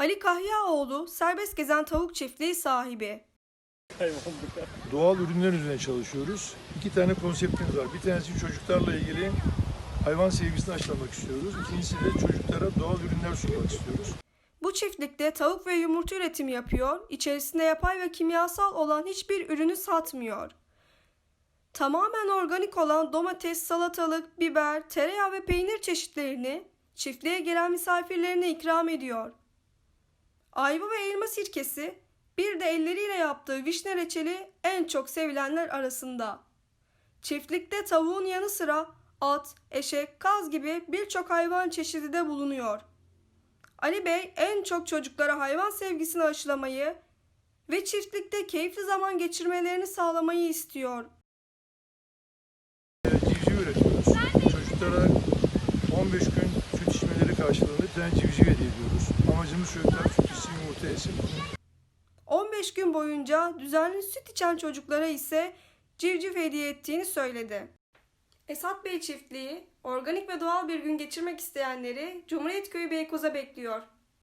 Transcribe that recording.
Ali Kahyaoğlu serbest gezen tavuk çiftliği sahibi. Doğal ürünler üzerine çalışıyoruz. İki tane konseptimiz var. Bir tanesi çocuklarla ilgili hayvan sevgisini aşılamak istiyoruz. İkincisi de çocuklara doğal ürünler sunmak istiyoruz. Bu çiftlikte tavuk ve yumurta üretimi yapıyor, içerisinde yapay ve kimyasal olan hiçbir ürünü satmıyor. Tamamen organik olan domates, salatalık, biber, tereyağı ve peynir çeşitlerini çiftliğe gelen misafirlerine ikram ediyor. Ayva ve elma sirkesi, bir de elleriyle yaptığı vişne reçeli en çok sevilenler arasında. Çiftlikte tavuğun yanı sıra at, eşek, kaz gibi birçok hayvan çeşidi de bulunuyor. Ali Bey en çok çocuklara hayvan sevgisini aşılamayı ve çiftlikte keyifli zaman geçirmelerini sağlamayı istiyor. Civciv üretiyoruz. Çocuklara 15 gün süt içmeleri karşılığında tane civciv hediye ediyoruz. Amacımız çocuklar yesin. 15 gün boyunca düzenli süt içen çocuklara ise civciv hediye ettiğini söyledi. Esat Bey çiftliği organik ve doğal bir gün geçirmek isteyenleri Cumhuriyet Köyü Beykoz'a bekliyor.